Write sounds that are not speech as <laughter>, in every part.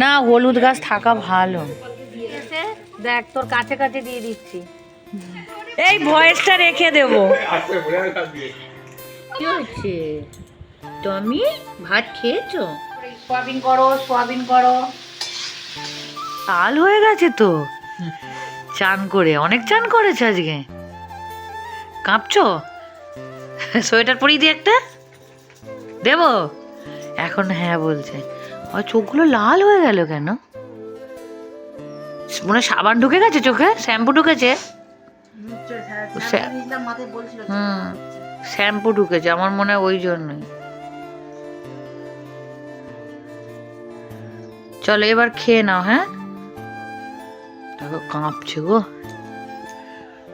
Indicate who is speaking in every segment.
Speaker 1: না হলুদ গাছ থাকা ভালো। দেখ তোর কাছে কাছে দিয়ে দিচ্ছি। এই ভয়েসটা রেখে দেব। কি হচ্ছে? তুমি ভাত খেয়েছো? সোয়াবিন করো সোয়াবিন করো। লাল হয়ে গেছে তো। চান করে অনেক চান করেছে আজকে। কাঁপছো? সোয়েটার পরিয়ে দিই একটা। দেব? এখন হ্যাঁ বলছে। আর চোখগুলো লাল হয়ে গেল কেন? মনে সাবান ঢুকে গেছে চোখে? শ্যাম্পু ঢুকেছে? হুম, শ্যাম্পু ঢুকেছে, আমার মনে হয় ওই জন্যই। চলো এবার খেয়ে নাও হ্যাঁ? দেখো কাঁপছে গো।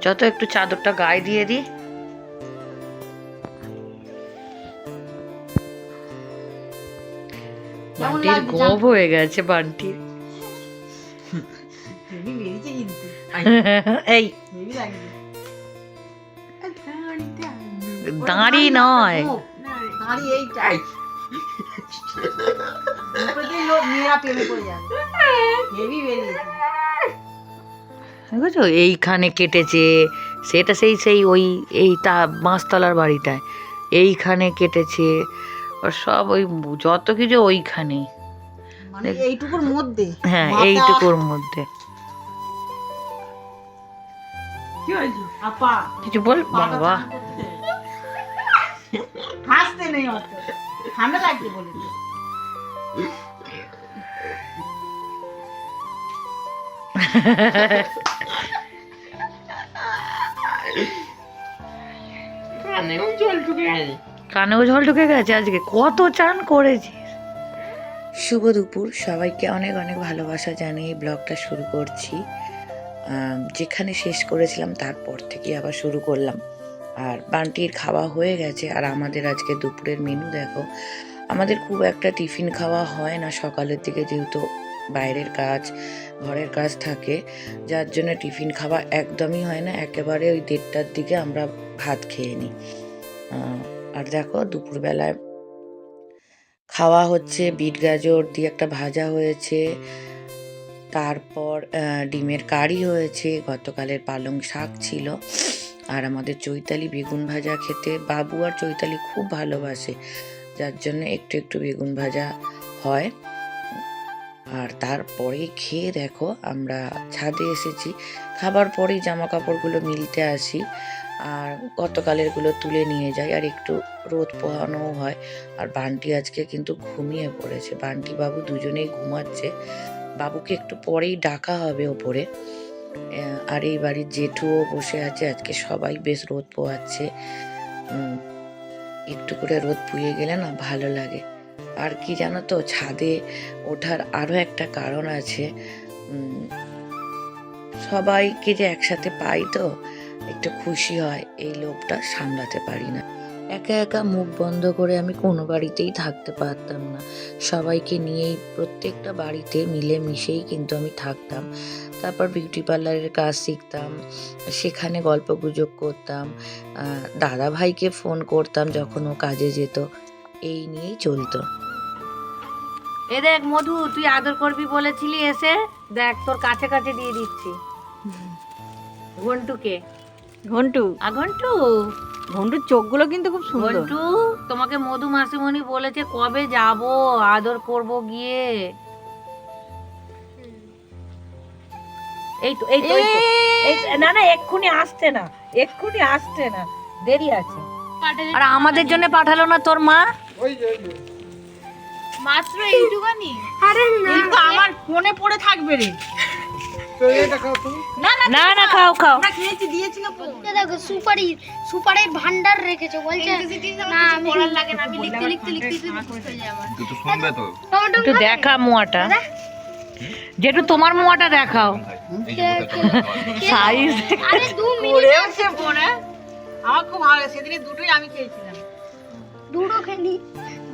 Speaker 1: যত একটু চাদরটা গায়ে দিয়ে দিই। বান্টির গোপ হয়ে গেছে বান্টির <laughs> এই। দাঁড়ি নয়। বুঝছ এইখানে কেটেছে সেটা সেই সেই ওই এই তা বাঁশতলার বাড়িটায়। এইখানে কেটেছে আর সব ওই যত কিছু ওইখানেই।
Speaker 2: মানে এইটুকুর মধ্যে?
Speaker 1: হ্যাঁ এইটুকুর মধ্যে। কিছু বল বাবা।
Speaker 2: হাসতে নেই অত। ঠান্ডা লাগছে বলে। তো।
Speaker 1: কানেও জল ঢুকে গেছে আজকে। কত চান করেছি।
Speaker 3: শুভ দুপুর। সবাইকে অনেক অনেক ভালোবাসা জানিয়ে ব্লগটা শুরু করছি। যেখানে শেষ করেছিলাম, তারপর থেকে আবার শুরু করলাম। আর বান্টির খাওয়া হয়ে গেছে। আর আমাদের আজকে দুপুরের মেনু দেখো। আমাদের খুব একটা টিফিন খাওয়া হয় না সকালের দিকে, যেহেতু বাইরের কাজ, ঘরের কাজ থাকে। যার জন্য টিফিন খাওয়া একদমই হয় না। একেবারে ওই দেড়টার দিকে আমরা ভাত খেয়ে নিই। আর দেখো দুপুরবেলায় খাওয়া হচ্ছে বিট গাজর দিয়ে একটা ভাজা হয়েছে। তারপর ডিমের কারি হয়েছে গতকালের পালং শাক ছিল। আর আমাদের চৈতালি বেগুন ভাজা খেতে বাবু আর চৈতালি খুব ভালোবাসে যার জন্য একটু একটু বেগুন ভাজা হয়। আর তারপরে খেয়ে দেখো আমরা ছাদে এসেছি। খাবার পরেই জামা কাপড়গুলো মিলতে আসি। আর গতকালেরগুলো তুলে নিয়ে যাই আর একটু রোদ পোহানোও হয়। আর বান্টি আজকে কিন্তু ঘুমিয়ে পড়েছে। বান্টি বাবু দুজনেই ঘুমাচ্ছে। বাবুকে একটু পরেই ডাকা হবে ওপরে। আর এই বাড়ির জেঠুও বসে আছে। আজকে সবাই বেশ রোদ পোহাচ্ছে। একটু করে রোদ পুয়ে গেলে না ভালো লাগে। আর কি জানো তো, ছাদে ওঠার আরও একটা কারণ আছে। সবাইকে যে একসাথে পাই তো একটু খুশি হয় এই লোভটা সামলাতে পারি না। একা একা মুখ বন্ধ করে আমি কোনো বাড়িতেই থাকতে পারতাম না। সবাইকে নিয়েই প্রত্যেকটা বাড়িতে মিলে মিশেই কিন্তু আমি থাকতাম। তারপর বিউটি পার্লারের কাজ শিখতাম সেখানে গল্প গুজব করতাম দাদা ভাইকে ফোন করতাম যখন ও কাজে যেত। এই নিয়েই চলতো।
Speaker 1: এ দেখ মধু তুই আদর করবি বলেছিলি এসে? দেখ তোর কাছে কাছে দিয়ে দিচ্ছি। ঘন্টুকে।
Speaker 2: ঘন্টু।
Speaker 1: আ ঘন্টু।
Speaker 2: ঘন্টুর চোখগুলো কিন্তু খুব সুন্দর।
Speaker 1: ঘন্টু তোমাকে মধু মাসিমণি বলেছে কবে যাব আদর করব গিয়ে। এই তো এই তো না না এক্ষুনি আসছে না এক্ষুনি আসছে না দেরি আছে। আর আমাদের জন্য পাঠালো না তোর মা?
Speaker 2: মাত্র এইটুখানি? কিন্তু আমার ফোনে পড়ে থাকবে রে।
Speaker 1: না না খাও খাও।
Speaker 2: আমরা খেয়েছি দিয়েছি না ফোন
Speaker 4: এ দেখো সুপারি সুপারির ভান্ডার রেখেছো বলছে। না আমি লাগে না আমি লিখতে লিখতে লিখতে লিখতে মুখস্থ যায় আমার।
Speaker 5: তুই তো শুনবে তো।
Speaker 4: টমেটো
Speaker 1: একটু দেখা মোয়াটা। যেটু তোমার মোয়াটা দেখাও। সাইজ
Speaker 4: আরে মিনিট
Speaker 2: আমার খুব ভালো সেদিনে দুটোই আমি খেয়েছিলাম।
Speaker 4: দুটো খেলি।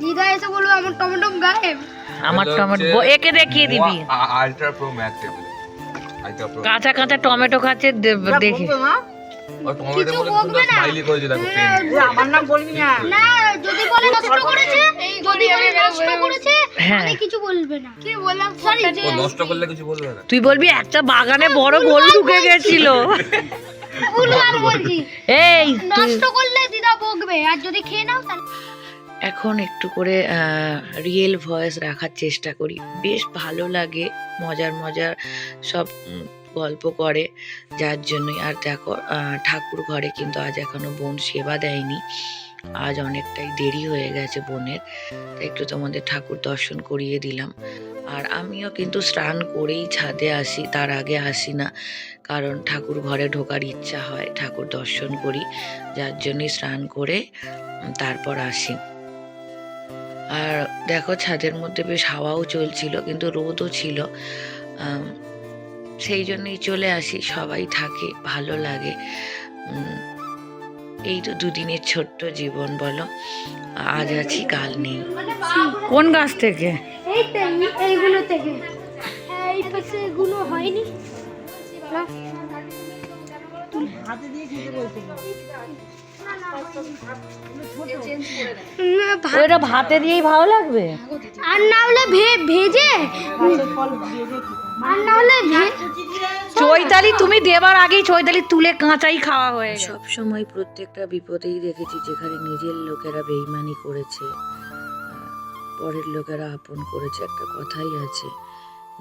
Speaker 4: দিদা এসে বলল আমার টমেটো গায়েব।
Speaker 1: আমার টমেটো একে দেখিয়ে দিবি।
Speaker 5: আল্ট্রা প্রো ম্যাক্স
Speaker 1: কাঁচা কাঁচা টমেটো খাচ্ছে দেখি।
Speaker 2: বলবে মা
Speaker 5: ওই টমেটো বলে সুন্দর স্মাইলি করেছে দেখো পেন
Speaker 2: এ, আমার নাম বলবি না।
Speaker 4: না যদি বলে নষ্ট করেছে যদি বলে নষ্ট করেছে কিছু বলবে না। কি বললাম? সরি
Speaker 5: ও নষ্ট করলে কিছু বলবে না।
Speaker 1: তুই বলবি একটা বাগানে বড় গরু ঢুকে গেছিল। এই
Speaker 4: নষ্ট করলে দিদা বকবে আর যদি খেয়ে নাও তাহলে
Speaker 3: এখন একটু করে রিয়েল ভয়েস রাখার চেষ্টা করি। বেশ ভালো লাগে, মজার মজার সব গল্প করে, যার জন্যই। আর দেখো ঠাকুর ঘরে কিন্তু আজ এখনও বোন সেবা দেয়নি। আজ অনেকটাই দেরি হয়ে গেছে বোনের। তাই একটু তোমাদের ঠাকুর দর্শন করিয়ে দিলাম। আর আমিও কিন্তু স্নান করেই ছাদে আসি, তার আগে আসি না। কারণ ঠাকুর ঘরে ঢোকার ইচ্ছা হয়, ঠাকুর দর্শন করি, যার জন্যই স্নান করে তারপর আসি। আর দেখো ছাদের মধ্যে বেশ হাওয়াও চলছিল কিন্তু রোদও ছিল। সেই জন্যই চলে আসি সবাই থাকে ভালো লাগে। এই তো দুদিনের ছোট্ট জীবন বলো। আজ আছি কাল নেই।
Speaker 1: কোন গাছ থেকে?
Speaker 4: এই এইগুলো থেকে। এই পাশে এগুলো হয়নি। না। না, ভা-
Speaker 1: ওইটা ভাতে দিয়েই ভালো লাগবে?
Speaker 4: আর না হলে ভেজে আর না হলে
Speaker 1: চৈতালি তুমি দেবার আগেই চৈতালি তুলে কাঁচাই খাওয়া হয়ে
Speaker 3: সব সময় প্রত্যেকটা বিপদেই দেখেছি যেখানে নিজের লোকেরা বেইমানি করেছে পরের লোকেরা আপন করেছে একটা কথাই আছে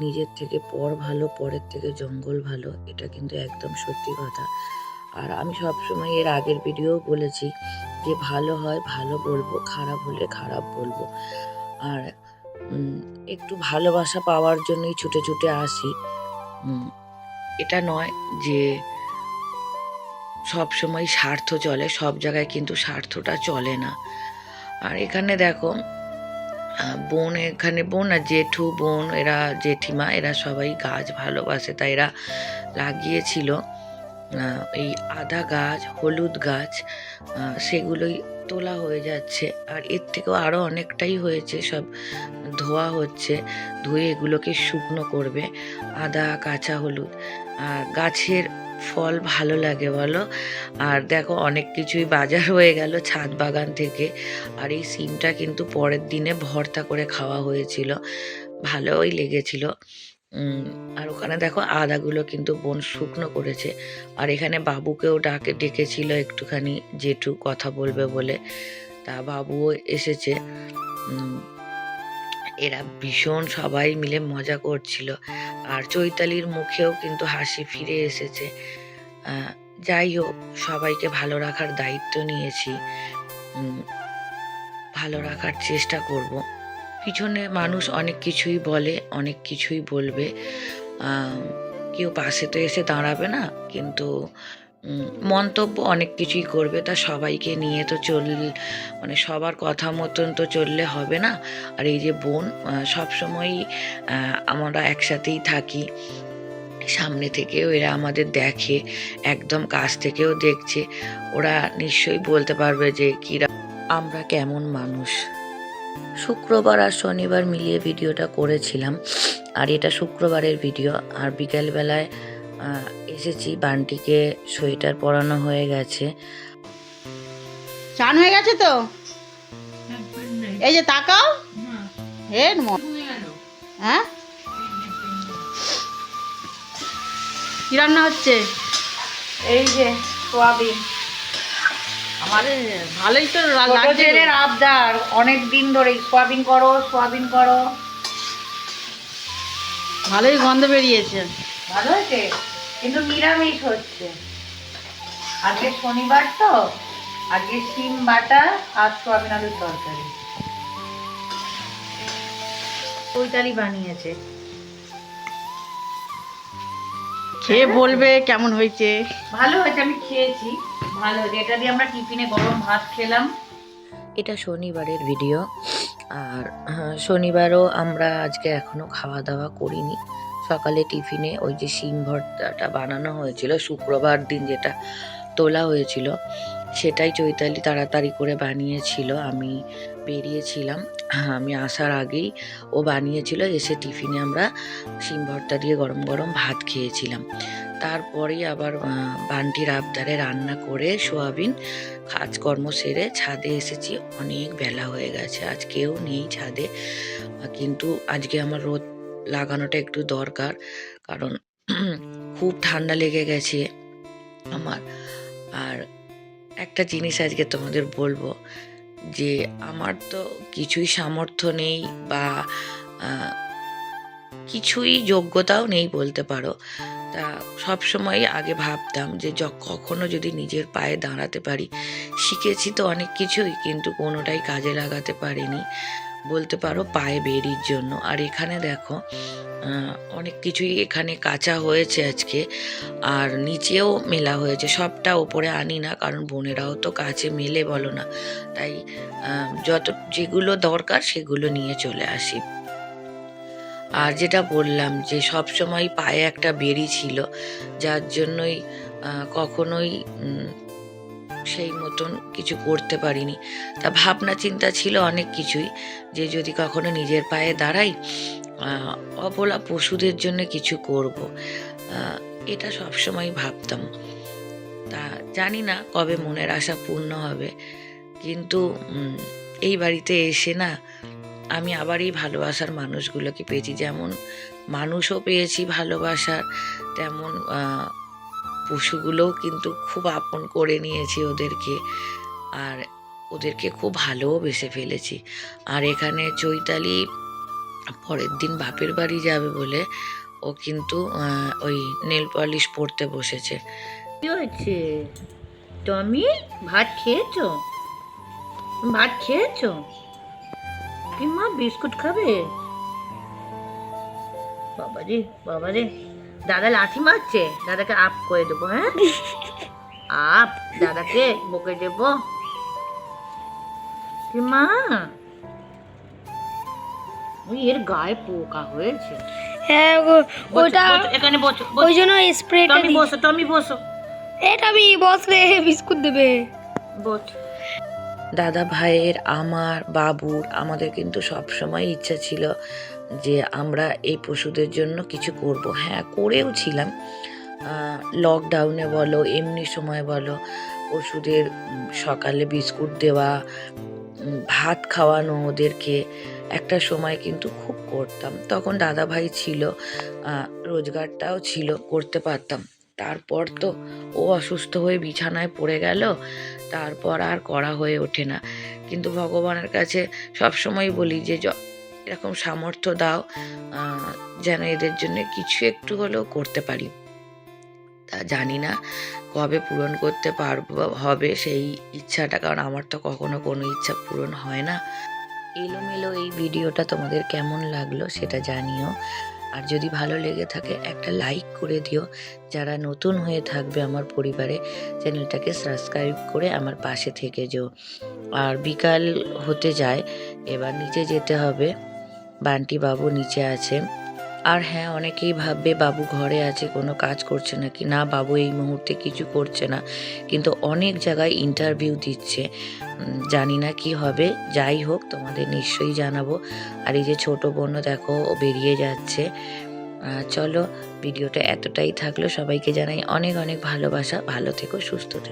Speaker 3: নিজের থেকে পর ভালো পরের থেকে জঙ্গল ভালো এটা কিন্তু একদম সত্যি কথা। আর আমি সব সময় এর আগের ভিডিও বলেছি যে ভালো হয়, ভালো বলব, খারাপ হলে খারাপ বলব। আর একটু ভালোবাসা পাওয়ার জন্যই ছুটে ছুটে আসি। এটা নয় যে সব সময় স্বার্থ চলে, সব জায়গায় কিন্তু স্বার্থটা চলে না। আর এখানে দেখো বোন এখানে, বোন আর জেঠু, বোন, এরা জেঠিমা, এরা সবাই গাছ ভালোবাসে, তাই এরা লাগিয়েছিল। এই আদা গাছ, হলুদ গাছ সেগুলোই তোলা হয়ে যাচ্ছে। আর এর থেকেও আরও অনেকটাই হয়েছে, সব ধোয়া হচ্ছে, ধুয়ে এগুলোকে শুকনো করবে, আদা, কাঁচা হলুদ। আর গাছের ফল ভালো লাগে বলো। আর দেখো, অনেক কিছুই বাজার হয়ে গেল ছাদ বাগান থেকে। আর এই সিমটা কিন্তু পরের দিনে ভর্তা করে খাওয়া হয়েছিল। ভালোই লেগেছিল। আর ওখানে দেখো আদাগুলো কিন্তু বোন শুকনো করেছে। আর এখানে বাবুকেও ডাকে, ডেকেছিল একটুখানি জেঠু কথা বলবে বলে। তা বাবুও এসেছে। এরা ভীষণ সবাই মিলে মজা করছিল। আর চৈতালির মুখেও কিন্তু হাসি ফিরে এসেছে। যাই হোক, সবাইকে ভালো রাখার দায়িত্ব নিয়েছি। ভালো রাখার চেষ্টা করব। পিছনে মানুষ অনেক কিছুই বলে, অনেক কিছুই বলবে। কেউ পাশে তো এসে দাঁড়াবে না, কিন্তু মন্তব্য অনেক কিছুই করবে। তা সবাইকে নিয়ে তো চল মানে সবার কথা মতন তো চললে হবে না। আর এই যে বোন সব সময়ই আমরা একসাথেই থাকি। সামনে থেকেও এরা আমাদের দেখে, একদম কাছ থেকেও দেখছে। ওরা নিশ্চয়ই বলতে পারবে যে, কিরা, আমরা কেমন মানুষ? শুক্রবার আর শনিবার মিলিয়ে ভিডিওটা করেছিলাম। আর এটা শুক্রবারের ভিডিও। আর বিকেলবেলায় এসেছি বান্টিকে সোয়েটার পরানো হয়ে গেছে।
Speaker 2: চান হয়ে গেছে তো? এই যে তাকাও। হে মন হ্যাঁ? কি রান্না হচ্ছে?
Speaker 1: এই যে সোয়াবিন।
Speaker 2: আমার ভালোই তো
Speaker 1: ছেলের আবদার। অনেক দিন ধরে সোয়াবিন করো সোয়াবিন করো।
Speaker 2: ভালোই গন্ধ বেরিয়েছে।
Speaker 1: ভালো হয়েছে? কিন্তু নিরামিষ হচ্ছে। আজকে শনিবার তো। আজকে শিম বাটা আর সোয়াবিন আলুর তরকারি। চৈতালি বানিয়েছে।
Speaker 2: খেয়ে বলবে কেমন হয়েছে?
Speaker 1: ভালো হয়েছে আমি খেয়েছি। ভালো হয়েছে। এটা দিয়ে আমরা টিফিনে গরম ভাত খেলাম।
Speaker 3: এটা শনিবারের ভিডিও আর হ্যাঁ, শনিবারও আমরা আজকে এখনও খাওয়া দাওয়া করিনি। সকালে টিফিনে ওই যে শিম ভর্তাটা বানানো হয়েছিল শুক্রবার দিন যেটা তোলা হয়েছিল সেটাই চৈতালি তাড়াতাড়ি করে বানিয়েছিল। আমি বেরিয়েছিলাম। আমি আসার আগেই ও বানিয়েছিল, এসে টিফিনে আমরা শিম ভর্তা দিয়ে গরম গরম ভাত খেয়েছিলাম। তারপরেই আবার বান্টির আবদারে রান্না করে সোয়াবিন কাজকর্ম সেরে ছাদে এসেছি। অনেক বেলা হয়ে গেছে, আজ কেউ নেই ছাদে। কিন্তু আজকে আমার রোদ লাগানোটা একটু দরকার, কারণ খুব ঠান্ডা লেগে গেছে আমার। আর একটা জিনিস আজকে তোমাদের বলব যে আমার তো কিছুই সামর্থ্য নেই বা কিছুই যোগ্যতাও নেই বলতে পারো। তা সব সময় আগে ভাবতাম যে য- কখনো যদি নিজের পায়ে দাঁড়াতে পারি, শিখেছি তো অনেক কিছুই কিন্তু কোনোটাই কাজে লাগাতে পারিনি। বলতে পারো পায়ে বেরির জন্য। আর এখানে দেখো অনেক কিছুই এখানে কাঁচা হয়েছে আজকে, আর নিচেও মেলা হয়েছে। সবটা ওপরে আনি না, কারণ বোনেরাও তো কাছে মেলে বলো না। তাই যত, যেগুলো দরকার সেগুলো নিয়ে চলে আসি। আর যেটা বললাম যে সব সময় পায়ে একটা বেরি ছিল, যার জন্যই কখনোই সেই মতন কিছু করতে পারিনি। তা ভাবনা চিন্তা ছিল অনেক কিছুই, যে যদি কখনো নিজের পায়ে দাঁড়াই অবলা পশুদের জন্য কিছু করব। এটা সবসময় ভাবতাম। তা জানি না কবে মনের আশা পূর্ণ হবে, কিন্তু এই বাড়িতে এসে না আমি আবার এই ভালোবাসার মানুষগুলোকে পেয়েছি। যেমন মানুষও পেয়েছি ভালোবাসার, তেমন পশুগুলোও কিন্তু খুব আপন করে নিয়েছি ওদেরকে। আর ওদেরকে খুব ভালোও বেসে ফেলেছি। আর এখানে চৈতালি পরের দিন বাপের বাড়ি যাবে বলে ও কিন্তু ওই নেল পলিশ পরতে বসেছে।
Speaker 1: কি হয়েছে? টমি, ভাত খেয়েছো? ভাত খেয়েছো? কি মা, বিস্কুট খাবে? বাবা রে বাবা রে দাদা লাঠি মারছে? দাদাকে আপ করে দেবো হ্যাঁ? আপ দাদাকে বকে দেবো। মা? ওই এর গায়ে পোকা হয়েছে।
Speaker 4: হ্যাঁ ওটা
Speaker 1: এখানে বসো।
Speaker 4: ওই জন্য স্প্রেটা
Speaker 1: বসো টমি বসো।
Speaker 4: এটা আমি বসলে বিস্কুট দেবে।
Speaker 1: বসো।
Speaker 3: দাদা ভাইয়ের আমার বাবুর আমাদের কিন্তু সব সময় ইচ্ছা ছিল যে আমরা এই পশুদের জন্য কিছু করব। হ্যাঁ করেও ছিলাম। লকডাউনে বলো, এমনি সময় বলো, পশুদের সকালে বিস্কুট দেওয়া ভাত খাওয়ানো ওদেরকে একটা সময় কিন্তু খুব করতাম। তখন দাদা ভাই ছিল রোজগারটাও ছিল, করতে পারতাম। তারপর তো ও অসুস্থ হয়ে বিছানায় পড়ে গেল, তারপর আর করা হয়ে ওঠে না। কিন্তু ভগবানের কাছে সবসময় বলি যে, য- এরকম সামর্থ্য দাও যেন এদের জন্য কিছু একটু হলেও করতে পারি। তা জানি না কবে পূরণ করতে পারব, হবে সেই ইচ্ছাটা, কারণ আমার তো কখনো কোনো ইচ্ছা পূরণ হয় না। এলোমেলো এই ভিডিওটা তোমাদের কেমন লাগল সেটা জানিও। আর যদি ভালো লেগে থাকে, একটা লাইক করে দিও। যারা নতুন হয়ে থাকবে আমার পরিবারে, চ্যানেলটাকে সাবস্ক্রাইব করে আমার পাশে থেকে যেও। আর বিকাল হতে যায়, এবার নিচে যেতে হবে। বান্টি বাবু নিচে আছে। আর হ্যাঁ অনেকেই ভাববে বাবু ঘরে আছে, কোনো কাজ করছে না কি না, বাবু এই মুহূর্তে কিছু করছে না, কিন্তু অনেক জায়গায় ইন্টারভিউ দিচ্ছে। জানি না কি হবে, যাই হোক, তোমাদের নিশ্চয়ই জানাব। আর এই যে ছোট বোনও দেখো, ও বেরিয়ে যাচ্ছে। চলো, ভিডিওটা এতটাই থাকল, সবাইকে জানাই অনেক অনেক ভালোবাসা, ভালো থেকো, সুস্থ থেকো।